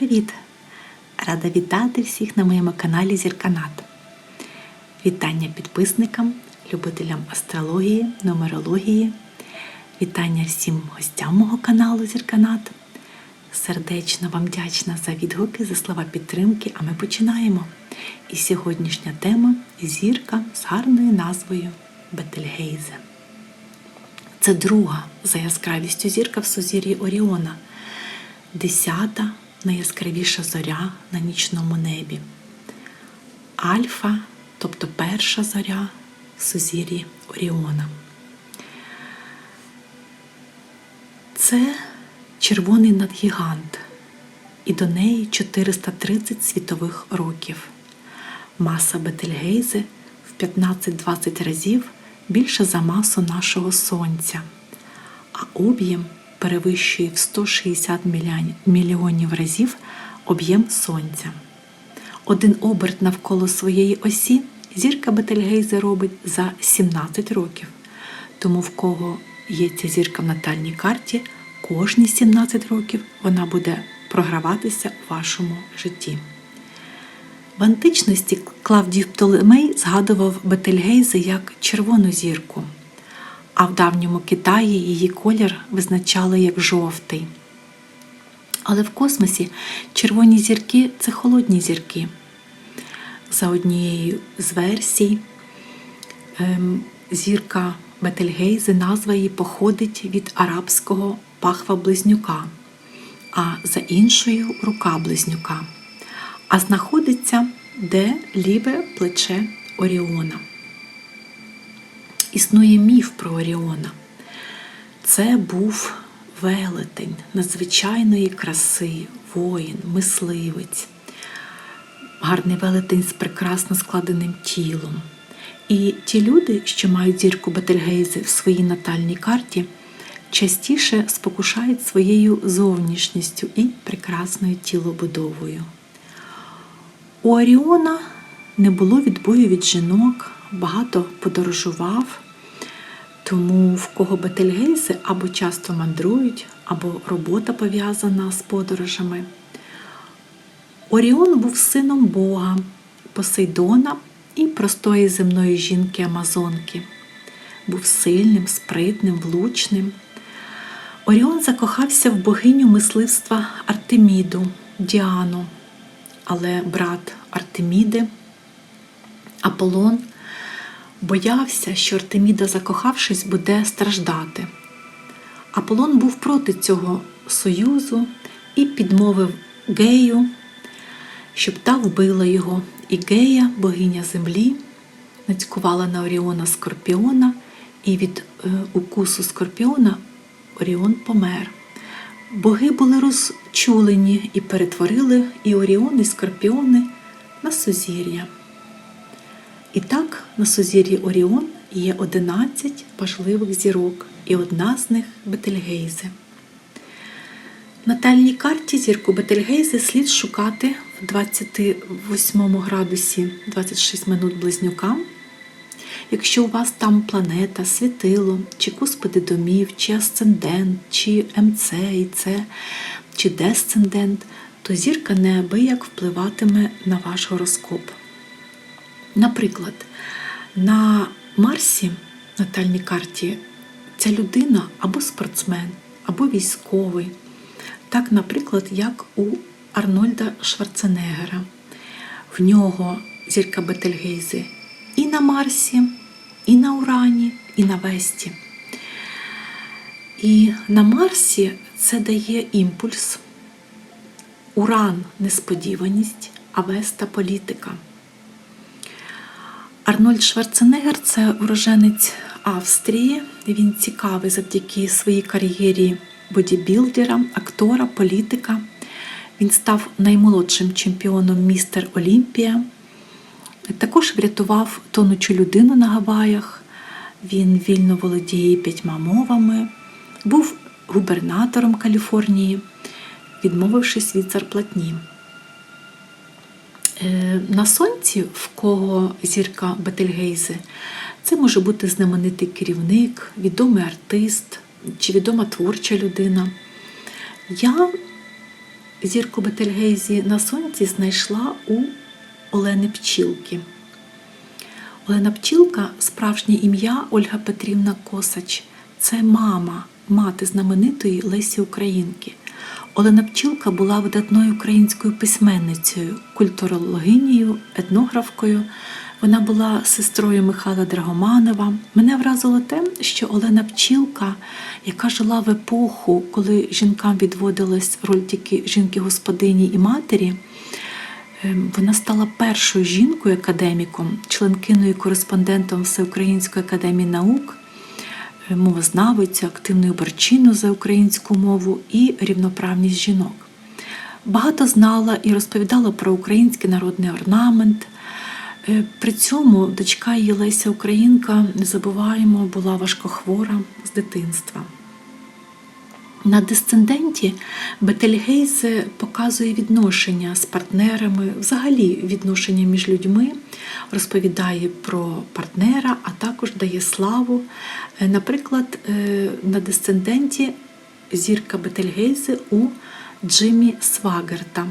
привіт! Рада вітати всіх на моєму каналі Зірканат. Вітання підписникам, любителям астрології, нумерології. Вітання всім гостям мого каналу Зірканат. Сердечно вам вдячна за відгуки, за слова підтримки, а ми починаємо. І сьогоднішня тема зірка з гарною назвою Бетельгейзе. Це друга за яскравістю зірка в сузір'ї Оріона, десята найяскравіша зоря на нічному небі. Альфа, тобто перша зоря в сузір'ї Оріона. Це червоний надгігант, і до неї 430 світових років. Маса Бетельгейзе в 15-20 разів більше за масу нашого Сонця, а об'єм перевищує в 160 мільйонів разів об'єм Сонця. Один оберт навколо своєї осі зірка Бетельгейзе робить за 17 років. Тому в кого є ця зірка в натальній карті, кожні 17 років вона буде програватися у вашому житті. В античності Клавдій Птолемей згадував Бетельгейзе як червону зірку, а в давньому Китаї її колір визначали як жовтий. Але в космосі червоні зірки це холодні зірки. За однією з версій, ем, зірка Бетельгейзе, назва її походить від арабського пахва близнюка, а за іншою рука близнюка а знаходиться де ліве плече Оріона. Існує міф про Оріона. Це був велетень надзвичайної краси, воїн, мисливець, гарний велетень з прекрасно складеним тілом. І ті люди, що мають зірку Бетельгейзи в своїй натальній карті, частіше спокушають своєю зовнішністю і прекрасною тілобудовою. У Оріона не було відбою від жінок, багато подорожував, тому в кого Бетельгейзи або часто мандрують, або робота пов'язана з подорожами. Оріон був сином Бога, Посейдона і простої земної жінки Амазонки. Був сильним, спритним, влучним. Оріон закохався в богиню мисливства Артеміду, Діану але брат Артеміди, Аполлон, боявся, що Артеміда, закохавшись, буде страждати. Аполлон був проти цього союзу і підмовив Гею, щоб та вбила його. І Гея, богиня землі, нацькувала на Оріона Скорпіона, і від е, укусу Скорпіона Оріон помер. Боги були розчулені і перетворили і Оріон, і Скорпіони на сузір'я. І так, на сузір'ї Оріон є 11 важливих зірок, і одна з них Бетельгейзе. Натальній карті зірку Бетельгейзе слід шукати в 28 градусі 26 минут близнюкам. Якщо у вас там планета, світило, чи куспиди домів, чи асцендент, чи МЦ і С, чи десцендент, то зірка неабияк впливатиме на ваш гороскоп. Наприклад, на Марсі, натальній карті, ця людина або спортсмен, або військовий. Так, наприклад, як у Арнольда Шварценеггера. В нього зірка Бетельгейзи і на Марсі, і на Урані, і на Весті. І на Марсі це дає імпульс, Уран несподіваність, а Веста політика. Арнольд Шварценеггер це уроженець Австрії. Він цікавий завдяки своїй кар'єрі бодібілдера, актора, політика. Він став наймолодшим чемпіоном містер Олімпія. Також врятував тонучу людину на Гаваях. Він вільно володіє п'ятьма мовами, був губернатором Каліфорнії, відмовившись від зарплатні. Е, на сонці, в кого зірка Бетельгейзе, це може бути знаменитий керівник, відомий артист чи відома творча людина. Я зірку Бетельгейзі на сонці знайшла у Олени Пчілки. Олена Пчілка справжнє ім'я Ольга Петрівна Косач. Це мама, мати знаменитої Лесі Українки. Олена Пчілка була видатною українською письменницею, культурологинею, етнографкою. Вона була сестрою Михайла Драгоманова. Мене вразило те, що Олена Пчілка, яка жила в епоху, коли жінкам відводилась роль тільки жінки-господині і матері, ем, вона стала першою жінкою академіком, членкиною і кореспондентом Всеукраїнської академії наук, мовознавицю, активною борчину за українську мову і рівноправність жінок. Багато знала і розповідала про український народний орнамент. Е, При цьому дочка її Леся Українка, не забуваємо, була важкохвора з дитинства. На дисценденті Бетельгейзе показує відношення з партнерами, взагалі відношення між людьми, розповідає про партнера, а також дає славу. Е, Наприклад, е, на дисценденті зірка Бетельгейзе у Джиммі Свагерта.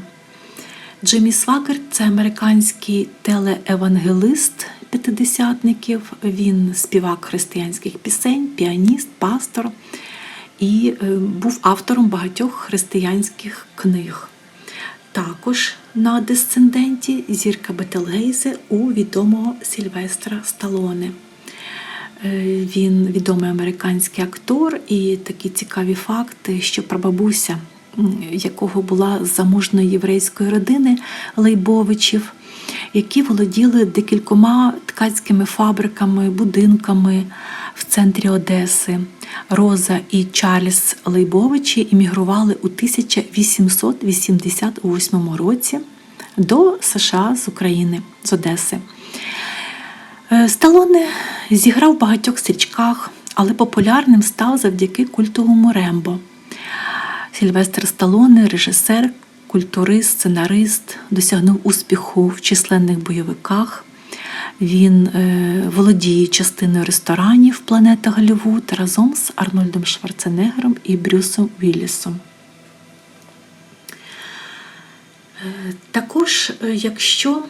Джиммі Свагерт це американський телеевангелист п'ятидесятників. Він співак християнських пісень, піаніст, пастор і е, був автором багатьох християнських книг. Також на дисценденті зірка Бетелгейзе у відомого Сільвестра Сталоне. Е, Він відомий американський актор, і такі цікаві факти, що прабабуся, якого була з заможної єврейської родини Лейбовичів, які володіли декількома ткацькими фабриками, будинками в центрі Одеси. Роза і Чарльз Лейбовичі іммігрували у 1888 році до США з України, з Одеси. Е, Сталоне зіграв в багатьох стрічках, але популярним став завдяки культовому Рембо. Сільвестр Сталоне, режисер, культурист, сценарист, досягнув успіху в численних бойовиках. Він е, володіє частиною ресторанів Планета Голлівуд разом з Арнольдом Шварценеггером і Брюсом Віллісом. Е, Також, е, якщо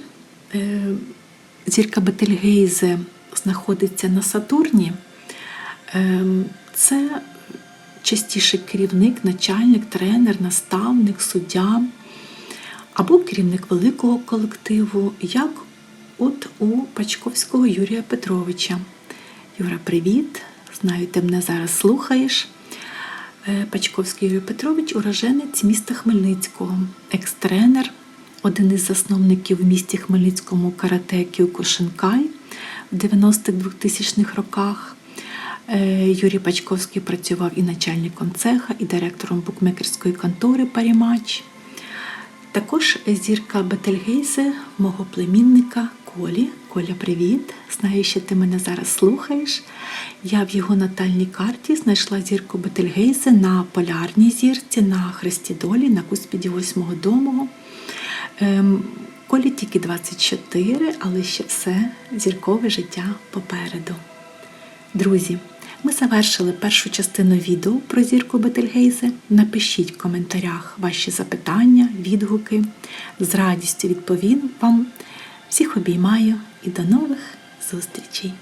зірка Бетельгейзе знаходиться на Сатурні, ем, це частіше керівник, начальник, тренер, наставник, суддя або керівник великого колективу, як от у Пачковського Юрія Петровича. Юра, привіт! Знаю, ти мене зараз слухаєш. Е, Пачковський Юрій Петрович уроженець міста Хмельницького, екс-тренер, один із засновників в місті Хмельницькому карате Кюкушинкай в 90-х-2000-х роках. Е, Юрій Пачковський працював і начальником цеха, і директором букмекерської контори Парімач. Також зірка Бетельгейзе, мого племінника Колі. Коля, привіт! Знаю, що ти мене зараз слухаєш. Я в його натальній карті знайшла зірку Бетельгейзе на полярній зірці, на хресті долі, на куспіді восьмого дому. Ем, Колі тільки 24, але ще все зіркове життя попереду. Друзі, ми завершили першу частину відео про зірку Бетельгейзе. Напишіть в коментарях ваші запитання, відгуки. З радістю відповім вам. Всіх обіймаю і до нових зустрічей!